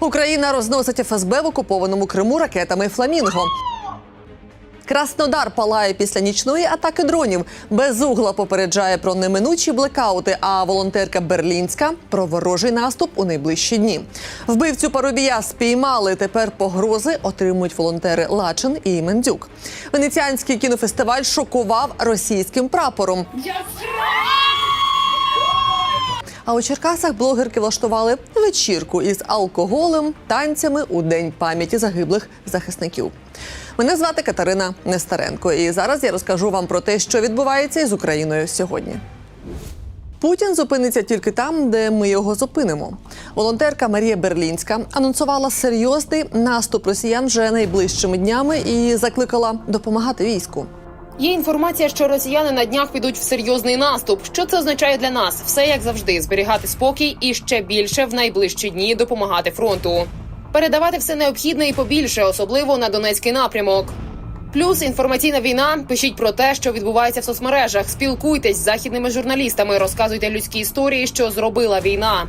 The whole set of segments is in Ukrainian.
Україна розносить ФСБ в окупованому Криму ракетами Фламінго. Краснодар палає після нічної атаки дронів. Безугла попереджає про неминучі блекаути. А волонтерка Берлінська про ворожий наступ у найближчі дні. Вбивцю Парубія спіймали. Тепер погрози отримують волонтери Лачин і Мендюк. Венеціанський кінофестиваль шокував російським прапором. А у Черкасах блогерки влаштували вечірку із алкоголем, танцями у день пам'яті загиблих захисників. Мене звати Катерина Нестеренко, і зараз я розкажу вам про те, що відбувається із Україною сьогодні. Путін зупиниться тільки там, де ми його зупинимо. Волонтерка Марія Берлінська анонсувала серйозний наступ росіян вже найближчими днями і закликала допомагати війську. Є інформація, що росіяни на днях підуть в серйозний наступ. Що це означає для нас? Все як завжди, зберігати спокій і ще більше в найближчі дні допомагати фронту. Передавати все необхідне і побільше, особливо на Донецький напрямок. Плюс інформаційна війна. Пишіть про те, що відбувається в соцмережах. Спілкуйтесь з західними журналістами, розказуйте людські історії, що зробила війна.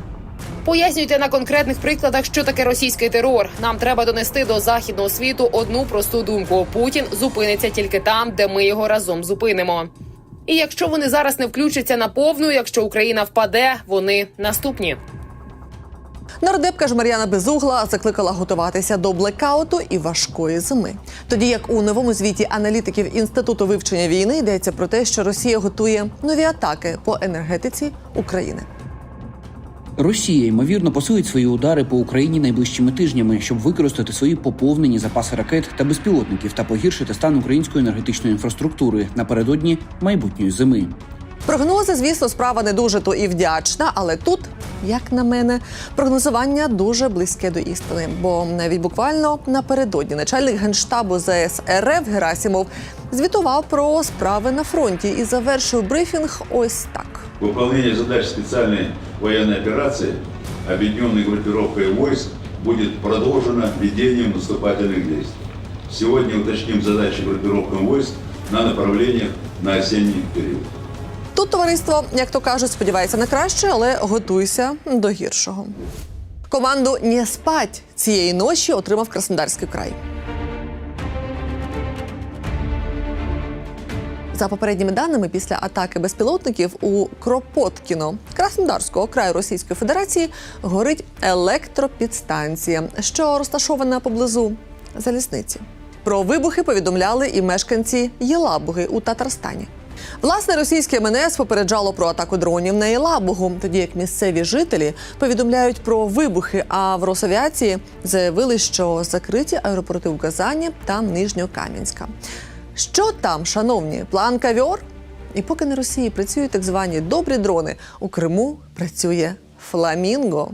Пояснюйте на конкретних прикладах, що таке російський терор. Нам треба донести до західного світу одну просту думку: Путін зупиниться тільки там, де ми його разом зупинимо. І якщо вони зараз не включаться на повну, якщо Україна впаде, вони наступні. Нардепка ж Мар'яна Безугла закликала готуватися до блекауту і важкої зими. Тоді як у новому звіті аналітиків інституту вивчення війни йдеться про те, що Росія готує нові атаки по енергетиці України. Росія ймовірно посилить свої удари по Україні найближчими тижнями, щоб використати свої поповнені запаси ракет та безпілотників та погіршити стан української енергетичної інфраструктури напередодні майбутньої зими. Прогнози, звісно, справа не дуже то і вдячна, але тут, як на мене, прогнозування дуже близьке до істини. Бо навіть буквально напередодні начальник генштабу ЗС РФ Герасімов звітував про справи на фронті і завершив брифінг ось так. Выполнение задач специальной военной операции, объединенной группировкой войск, будет продолжено ведением наступательных действий. Сегодня уточним задачи группировкам войск на направлениях на осенний период. Тут товариство, як то кажуть, сподівається на краще, але готуйся до гіршого. Команду «Не спать» цієї ночі отримав Краснодарський край. За попередніми даними, після атаки безпілотників у Кропоткіно Краснодарського краю Російської Федерації горить електропідстанція, що розташована поблизу залізниці. Про вибухи повідомляли і мешканці Єлабуги у Татарстані. Власне, російське МНС попереджало про атаку дронів на Єлабугу, тоді як місцеві жителі повідомляють про вибухи. А в Росавіації заявили, що закриті аеропорти в Казані та Нижньокам'янська. Що там, шановні, план кавьор? І поки на Росії працюють так звані добрі дрони, у Криму працює фламінго.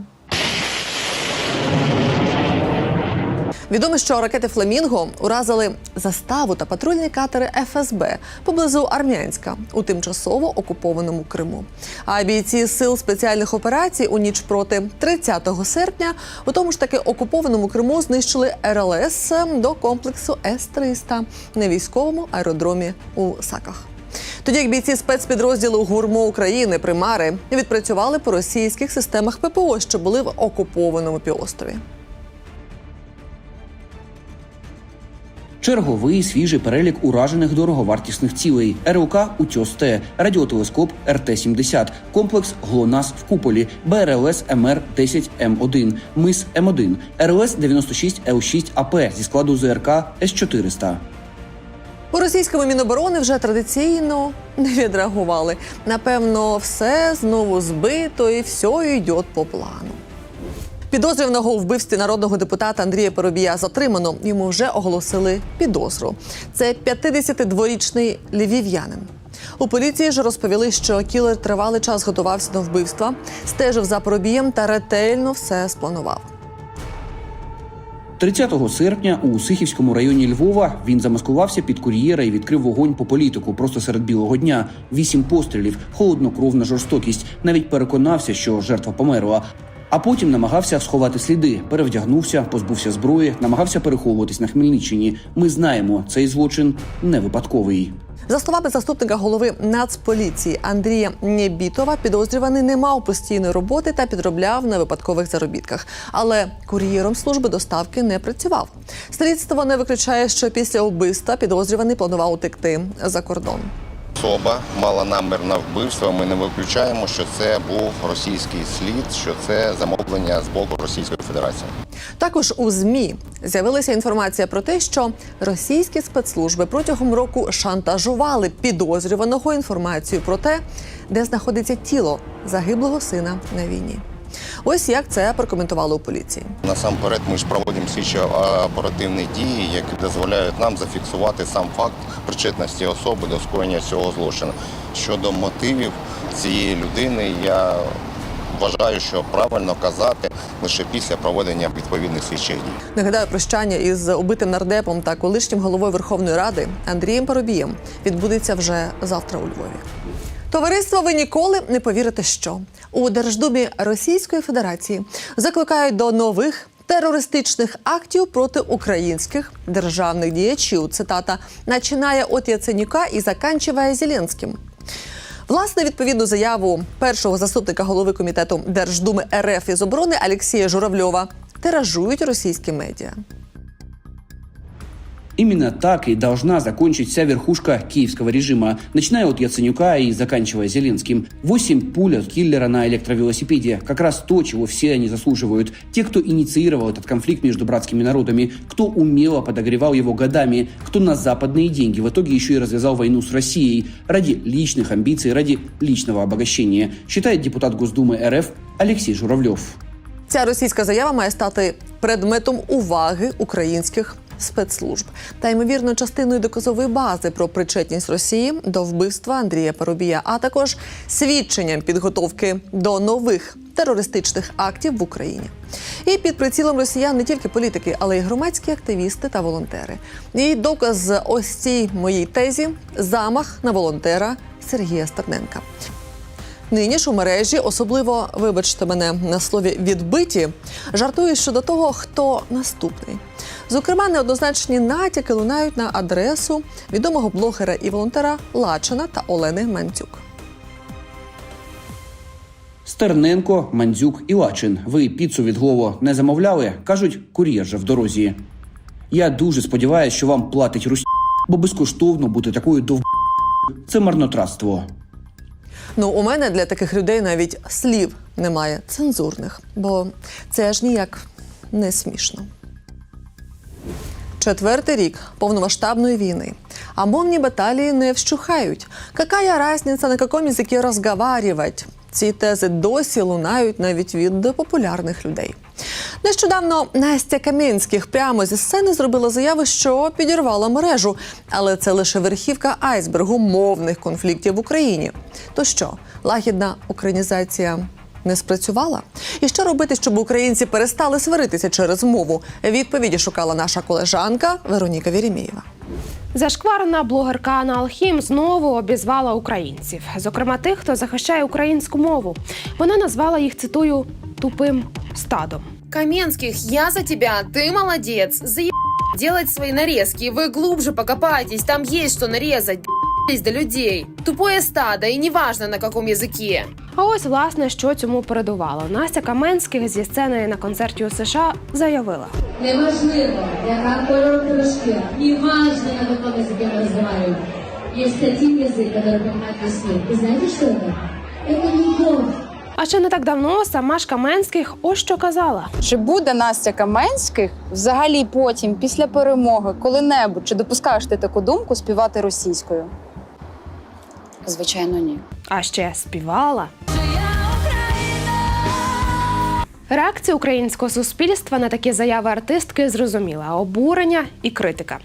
Відомо, що ракети Фламінго уразили заставу та патрульні катери ФСБ поблизу Армянська у тимчасово окупованому Криму. А бійці сил спеціальних операцій у ніч проти 30 серпня у тому ж таки окупованому Криму знищили РЛС до комплексу С-300 на військовому аеродромі у Саках. Тоді як бійці спецпідрозділу ГУРМО України примари відпрацювали по російських системах ППО, що були в окупованому півострові. Черговий свіжий перелік уражених дороговартісних цілей: РЛК «Утьос-Т», радіотелескоп РТ-70, комплекс ГЛОНАС в куполі, БРЛС МР-10М1, МИС М1, РЛС-96Л6АП зі складу ЗРК С-400. У російському міноборони вже традиційно не відреагували. Напевно, все знову збито і все йде по плану. Підозрюваного у вбивстві народного депутата Андрія Поробія затримано. Йому вже оголосили підозру. Це 52-річний львів'янин. У поліції ж розповіли, що кілер тривалий час готувався до вбивства, стежив за Поробієм та ретельно все спланував. 30 серпня у Сихівському районі Львова він замаскувався під кур'єра і відкрив вогонь по політику просто серед білого дня. Вісім пострілів, холоднокровна жорстокість. Навіть переконався, що жертва померла. А потім намагався сховати сліди, перевдягнувся, позбувся зброї, намагався переховуватись на Хмельниччині. Ми знаємо, цей злочин не випадковий. За словами заступника голови Нацполіції Андрія Нєбітова, підозрюваний не мав постійної роботи та підробляв на випадкових заробітках. Але кур'єром служби доставки не працював. Слідство не виключає, що після вбивства підозрюваний планував утекти за кордон. Особа мала намір на вбивство. Ми не виключаємо, що це був російський слід, що це замовлення з боку Російської Федерації. Також у змі з'явилася інформація про те, що російські спецслужби протягом року шантажували підозрюваного інформацією про те, де знаходиться тіло загиблого сина на війні. Ось як це прокоментували у поліції. Насамперед, ми ж проводимо слідчо оперативні дії, які дозволяють нам зафіксувати сам факт причетності особи до скоєння цього злочину. Щодо мотивів цієї людини, я вважаю, що правильно казати лише після проведення відповідних слідчих дій. Нагадаю, прощання із убитим нардепом та колишнім головою Верховної Ради Андрієм Парубієм відбудеться вже завтра у Львові. Товариство, ви ніколи не повірите, що у Держдумі Російської Федерації закликають до нових терористичних актів проти українських державних діячів. Цитата «начинає от Яценюка і заканчиває Зеленським. Власне, відповідну заяву першого заступника голови комітету Держдуми РФ із оборони Алексія Журавльова тиражують російські медіа. Именно так и должна закончить вся верхушка киевского режима, начиная от Яценюка и заканчивая Зеленским. Восемь пуль от киллера на электровелосипеде. Как раз то, чего все они заслуживают. Те, кто инициировал этот конфликт между братскими народами, кто умело подогревал его годами, кто на западные деньги в итоге еще и развязал войну с Россией ради личных амбиций, ради личного обогащения, считает депутат Госдумы РФ Алексей Журавлев. Ця російська заява має стати предметом уваги українських спецслужб та ймовірно частиною доказової бази про причетність Росії до вбивства Андрія Парубія, а також свідченням підготовки до нових терористичних актів в Україні. І під прицілом росіян не тільки політики, але й громадські активісти та волонтери. І доказ ось цій моїй тезі замах на волонтера Сергія Стерненка. Нині ж у мережі, особливо, вибачте мене на слові відбиті, жартують щодо того, хто наступний. Зокрема, неоднозначні натяки лунають на адресу відомого блогера і волонтера Лачина та Олени Мандзюк. Стерненко, Мандзюк і Лачин. Ви піцу від Глово не замовляли? кажуть, кур'єр же в дорозі. Я дуже сподіваюся, що вам платить Русь, бо безкоштовно бути такою дов... Це марнотратство. Ну, у мене для таких людей навіть слів немає цензурних, бо це аж ніяк не смішно. Четвертий рік повномасштабної війни. А мовні баталії не вщухають. Какая разниця, на якому язикі розговарювати? Ці тези досі лунають навіть від популярних людей. Нещодавно Настя Кам'янських прямо зі сцени зробила заяву, що підірвала мережу, але це лише верхівка айсбергу мовних конфліктів в Україні. То що, лагідна українізація не спрацювала? І що робити, щоб українці перестали сваритися через мову? Відповіді шукала наша колежанка Вероніка Вєрімєєва. Зашкварена блогерка Анна Алхім знову обізвала українців, зокрема тих, хто захищає українську мову. Вона назвала їх цитую тупим стадом. Каменских, я за тебя, ты молодец. Заеб... делать свои нарезки. Вы глубже покопайтесь, там есть что нарезать. До людей. Тупое стадо, и неважно на каком языке. А ось власне що цьому передувало. Настя Каменських зі сцени на концерті у США заявила: Неважливо, яка кольору кружки, не важно, на каком языке мы разговариваем. Есть один который понимает весь мир. И знаете, что это? Это любовь. А ще не так давно сама ж Каменських ось що казала. Чи буде Настя Каменських взагалі потім, після перемоги, коли-небудь, чи допускаєш ти таку думку співати російською? Звичайно, ні. А ще співала. Реакція українського суспільства на такі заяви артистки зрозуміла обурення і критика.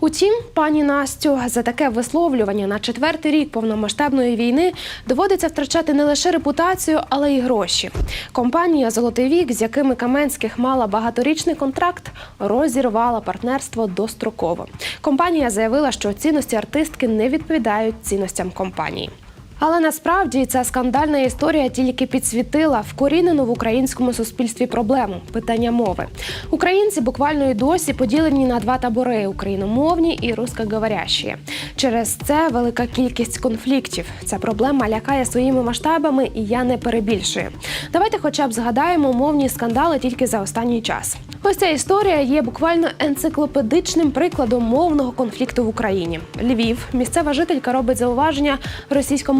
Утім, пані Настю, за таке висловлювання на четвертий рік повномасштабної війни доводиться втрачати не лише репутацію, але й гроші. Компанія Золотий вік, з якими Каменських мала багаторічний контракт, розірвала партнерство достроково. Компанія заявила, що цінності артистки не відповідають цінностям компанії. Але насправді ця скандальна історія тільки підсвітила вкорінену в українському суспільстві проблему питання мови. Українці буквально і досі поділені на два табори: україномовні і рускоговорящі. Через це велика кількість конфліктів. Ця проблема лякає своїми масштабами, і я не перебільшую. Давайте, хоча б згадаємо мовні скандали тільки за останній час. Ось ця історія є буквально енциклопедичним прикладом мовного конфлікту в Україні. Львів, місцева жителька робить зауваження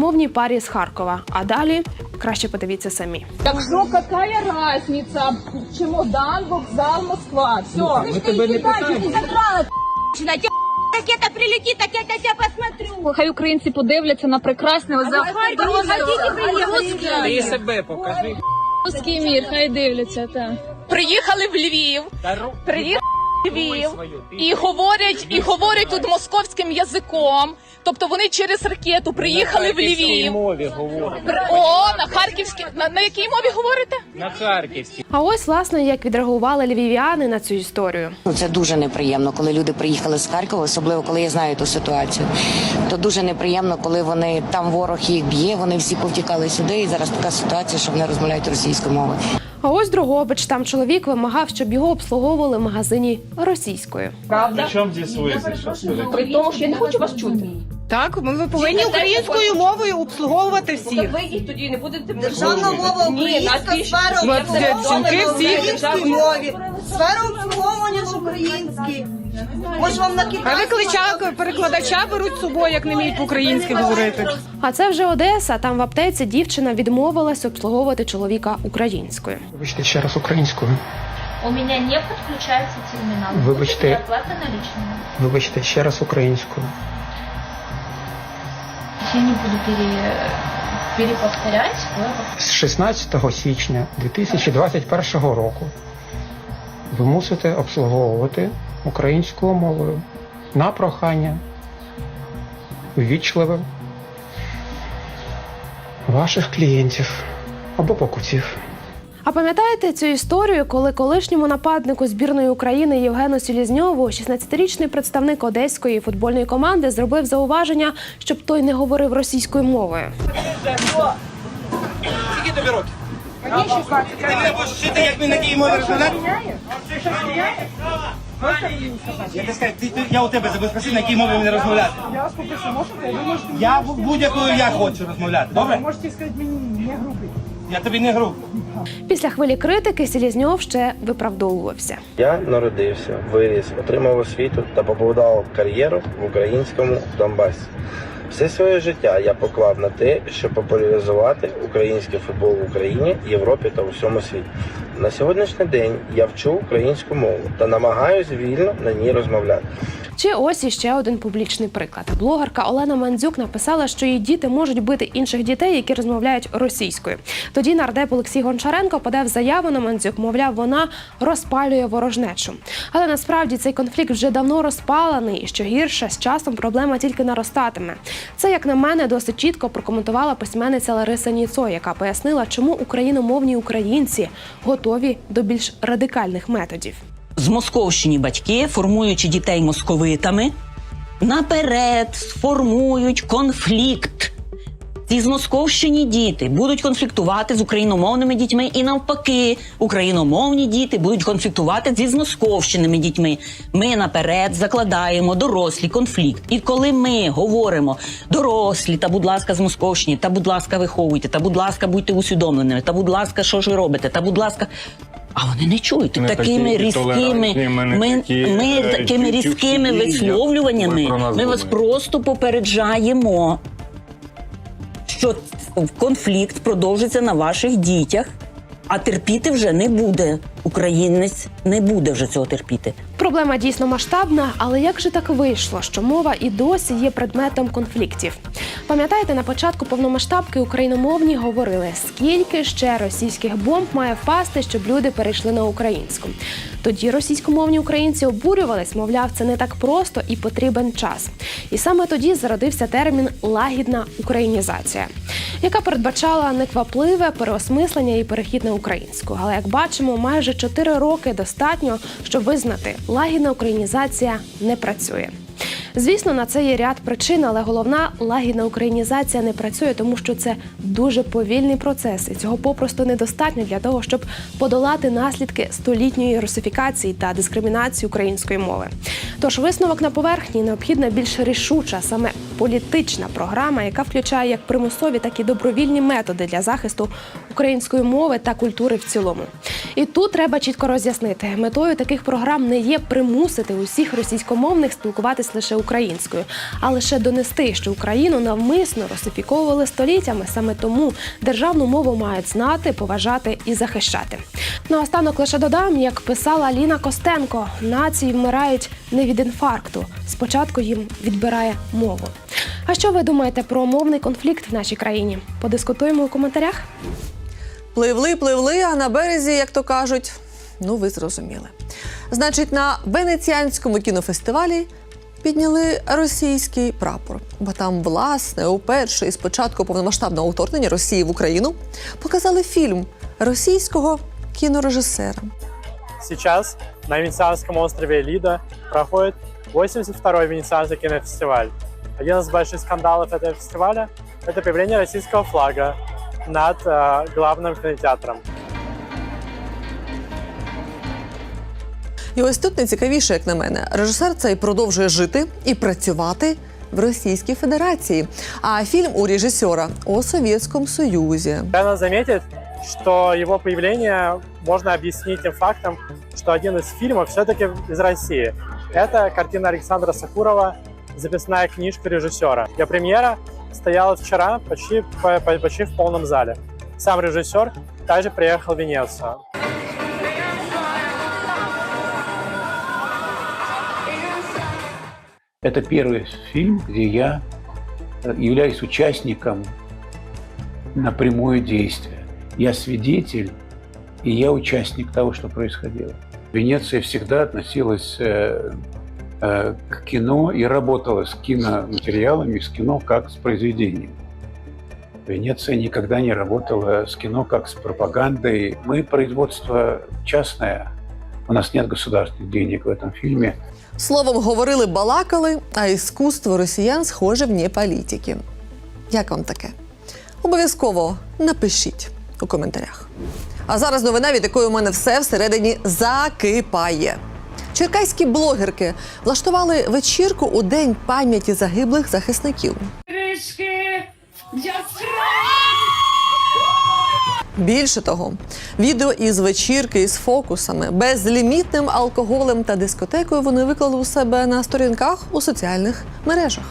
російськомовній парі з Харкова. А далі краще подивіться самі. Так что какая разница? Чемодан, вокзал, Москва. Все. Мы тебе не ракета прилетит, так я на тебя посмотрю. Хай українці подивляться на прекрасне за Ти себе покажи. Русський мір, хай дивляться, так. приїхали в Львів, приїхали Львів і говорять, і говорять тут московським язиком. Тобто вони через ракету приїхали в Львів. мові говоримо. О, на харківській на, на якій мові говорите? На Харківській. А ось власне як відреагували львів'яни на цю історію. Ну, Це дуже неприємно, коли люди приїхали з Харкова, особливо коли я знаю ту ситуацію. То дуже неприємно, коли вони там ворог їх б'є, вони всі повтікали сюди, і зараз така ситуація, що вони розмовляють російською мовою. А ось Дрогобич, там чоловік вимагав, щоб його обслуговували в магазині російською. На чому здесь визвіш? При тому, що я не хочу вас чути. Так, ми ви повинні українською мовою обслуговувати всіх. Ви їх тоді не будете Державна мова українська, сфера обслуговування в українській мові. Сфера обслуговування в українській. Може вам накидати? виклича перекладача беруть з собою, як не вміють по-українськи говорити. А це вже Одеса. Там в аптеці дівчина відмовилась обслуговувати чоловіка українською. Вибачте ще раз українською. У мене не підключається термінал. Вибачте. Оплата наличными. Вибачте ще раз українською. Я не буду пере... переповторять. З 16 січня 2021 року ви мусите обслуговувати українською мовою на прохання ввічливим ваших клієнтів або покупців. А пам'ятаєте цю історію, коли колишньому нападнику збірної України Євгену Селізньову 16-річний представник одеської футбольної команди зробив зауваження, щоб той не говорив російською мовою. Скільки тобі років? Мені 16. Ти мене будеш вчити, як він на якій мові розмовляти? Я ти скажу, ти, ти- я у тебе забезпечив, на якій мові мені розмовляти. Я вас попрошу, можете? Я в- будь-якою я хочу розмовляти, добре? Можете сказати мені не грубий. Я тобі не грубий. Після хвилі критики Селізньов ще виправдовувався. Я народився, виріс, отримав освіту та побудував кар'єру в українському Донбасі. Все своє життя я поклав на те, щоб популяризувати український футбол в Україні, Європі та всьому світі. На сьогоднішній день я вчу українську мову та намагаюся вільно на ній розмовляти. Чи ось іще один публічний приклад. Блогерка Олена Мандзюк написала, що її діти можуть бити інших дітей, які розмовляють російською. Тоді нардеп Олексій Гончаренко подав заяву на Мандзюк, мовляв, вона розпалює ворожнечу. Але насправді цей конфлікт вже давно розпалений, і що гірше з часом проблема тільки наростатиме. Це, як на мене, досить чітко прокоментувала письменниця Лариса Ніцо, яка пояснила, чому україномовні українці готові до більш радикальних методів. Змосковщині батьки, формуючи дітей московитами, наперед сформують конфлікт. Ці змосковщині діти будуть конфліктувати з україномовними дітьми, і навпаки, україномовні діти будуть конфліктувати зі змосковщеними дітьми. Ми наперед закладаємо дорослий конфлікт. І коли ми говоримо дорослі, та будь ласка, з Московщини, та будь ласка, виховуйте, та будь ласка, будьте усвідомленими, та будь ласка, що ж ви робите, та будь ласка. А вони не чують Ми такими такі різкими, ми ми, такі, ми е, такими різкими висловлюваннями. Ми, Ми вас просто попереджаємо, що конфлікт продовжиться на ваших дітях, а терпіти вже не буде. Українець не буде вже цього терпіти. Проблема дійсно масштабна, але як же так вийшло, що мова і досі є предметом конфліктів? Пам'ятаєте, на початку повномасштабки україномовні говорили, скільки ще російських бомб має впасти, щоб люди перейшли на українську. Тоді російськомовні українці обурювались, мовляв, це не так просто і потрібен час. І саме тоді зародився термін лагідна українізація, яка передбачала неквапливе переосмислення і перехід на українську. Але як бачимо, майже 4 роки достатньо, щоб визнати, лагідна українізація не працює. Звісно, на це є ряд причин, але головна лагідна українізація не працює, тому що це дуже повільний процес, і цього попросту недостатньо для того, щоб подолати наслідки столітньої русифікації та дискримінації української мови. Тож висновок на поверхні необхідна більш рішуча, саме політична програма, яка включає як примусові, так і добровільні методи для захисту української мови та культури в цілому. І тут треба чітко роз'яснити, метою таких програм не є примусити усіх російськомовних спілкуватись лише українською, а лише донести, що Україну навмисно русифіковували століттями. Саме тому державну мову мають знати, поважати і захищати. Наостанок лише додам, як писала Ліна Костенко, нації вмирають не від інфаркту. Спочатку їм відбирає мову. А що ви думаєте про мовний конфлікт в нашій країні? Подискутуємо у коментарях. Пливли, пливли, а на березі, як то кажуть, ну ви зрозуміли. Значить, на венеціанському кінофестивалі підняли російський прапор, бо там, власне, уперше із початку повномасштабного вторгнення Росії в Україну показали фільм російського кінорежисера. Сейчас на Венецианском острове Лида проходит 82-й Венецианский кинофестиваль. Один из больших скандалов этого фестиваля – это появление российского флага над э, главным кинотеатром. І ось тут найцікавіше, як на мене, режисер цей продовжує жити і працювати в Російській Федерації. А фільм у режисера у Совєтському Союзі. Надо заметить, что его появление можно объяснить тем фактом, что один из фильмов все-таки из России. Это картина Александра Сакурова «Записная книжка режиссера». Ее премьера стояла вчера почти, по- по- почти в полном зале. Сам режиссер также приехал в Венецию. Это первый фильм, где я э, являюсь участником напрямую действия. Я свидетель, и я участник того, что происходило. Венеция всегда относилась э, к кино и работала с киноматериалами, с кино как с произведением. Венеция никогда не работала с кино как с пропагандой. Мы производство частное, у нас нет государственных денег в этом фильме. Словом, говорили, балакали, а іскусство росіян схоже вне політики. Як вам таке? Обов'язково напишіть у коментарях. А зараз новина, від якої у мене все всередині закипає. Черкаські блогерки влаштували вечірку у день пам'яті загиблих захисників. Більше того, відео із вечірки із фокусами, безлімітним алкоголем та дискотекою вони виклали у себе на сторінках у соціальних мережах.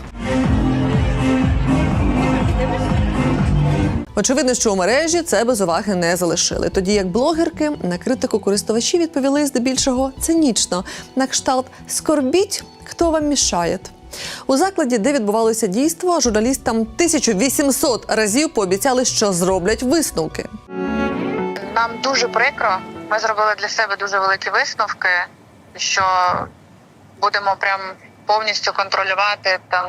Очевидно, що у мережі це без уваги не залишили. Тоді як блогерки на критику користувачі відповіли здебільшого цинічно, на кшталт скорбіть, хто вам мішає. У закладі, де відбувалося дійство, журналістам 1800 разів пообіцяли, що зроблять висновки. Нам дуже прикро. Ми зробили для себе дуже великі висновки, що будемо прям повністю контролювати там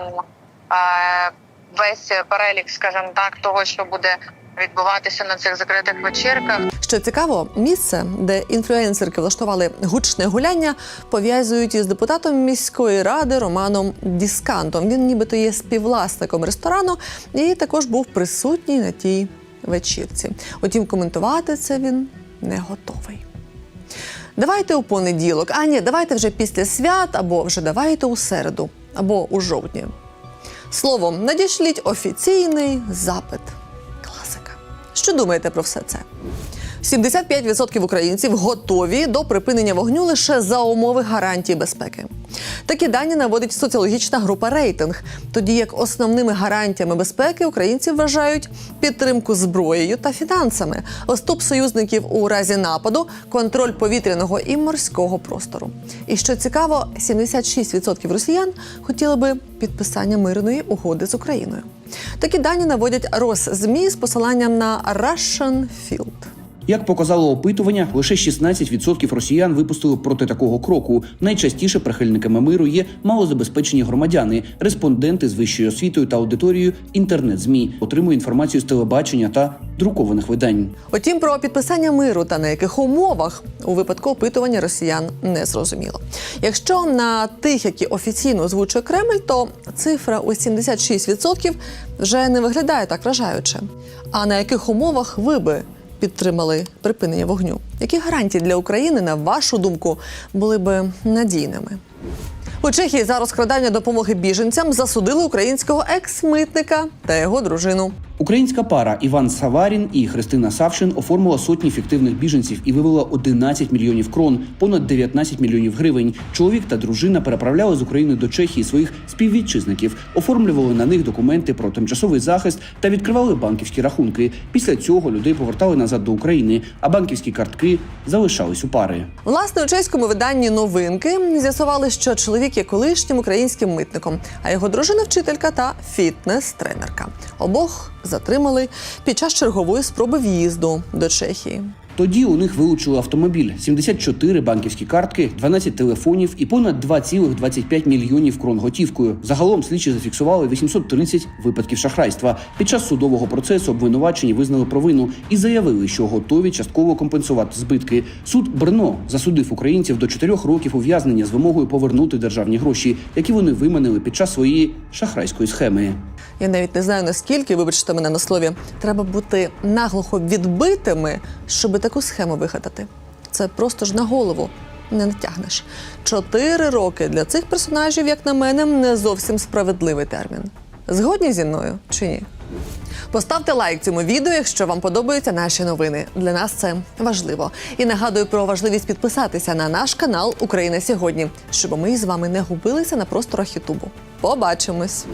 е, весь перелік, скажімо так, того, що буде відбуватися на цих закритих вечірках. Що цікаво, місце, де інфлюенсерки влаштували гучне гуляння, пов'язують із депутатом міської ради Романом Діскантом. Він нібито є співвласником ресторану і також був присутній на тій вечірці. Утім, коментувати це він не готовий. Давайте у понеділок, а ні, давайте вже після свят, або вже давайте у середу, або у жовтні. Словом, надішліть офіційний запит. Класика. Що думаєте про все це? 75% українців готові до припинення вогню лише за умови гарантії безпеки. Такі дані наводить соціологічна група рейтинг, тоді як основними гарантіями безпеки українці вважають підтримку зброєю та фінансами, оступ союзників у разі нападу, контроль повітряного і морського простору. І що цікаво, 76% росіян хотіли би підписання мирної угоди з Україною. Такі дані наводять Росзмі з посиланням на Russian Field. Як показало опитування, лише 16% росіян випустили проти такого кроку. Найчастіше прихильниками миру є малозабезпечені громадяни, респонденти з вищою освітою та аудиторією інтернет-змі, отримують інформацію з телебачення та друкованих видань. Утім, про підписання миру та на яких умовах у випадку опитування росіян не зрозуміло. Якщо на тих, які офіційно озвучує Кремль, то цифра у 76% вже не виглядає так вражаюче. А на яких умовах ви би підтримали припинення вогню? Які гарантії для України, на вашу думку, були би надійними? У Чехії за розкрадання допомоги біженцям засудили українського екс-митника та його дружину. Українська пара Іван Саварін і Христина Савшин оформила сотні фіктивних біженців і вивела 11 мільйонів крон, понад 19 мільйонів гривень. Чоловік та дружина переправляли з України до Чехії своїх співвітчизників, оформлювали на них документи про тимчасовий захист та відкривали банківські рахунки. Після цього людей повертали назад до України, а банківські картки залишались у пари. Власне, у чеському виданні новинки з'ясували, що чоловік є колишнім українським митником, а його дружина вчителька та фітнес-тренерка. Обох затримали під час чергової спроби в'їзду до Чехії. Тоді у них вилучили автомобіль, 74 банківські картки, 12 телефонів і понад 2,25 мільйонів крон готівкою. Загалом слідчі зафіксували 830 випадків шахрайства. Під час судового процесу обвинувачені визнали провину і заявили, що готові частково компенсувати збитки. Суд Брно засудив українців до 4 років ув'язнення з вимогою повернути державні гроші, які вони виманили під час своєї шахрайської схеми. Я навіть не знаю наскільки, вибачте мене на слові, треба бути наглухо відбитими, щоб таку схему вигадати. Це просто ж на голову не натягнеш. Чотири роки для цих персонажів, як на мене, не зовсім справедливий термін. Згодні зі мною чи ні? Поставте лайк цьому відео, якщо вам подобаються наші новини. Для нас це важливо. І нагадую про важливість підписатися на наш канал Україна сьогодні, щоб ми з вами не губилися на просторах Ютубу. Побачимось!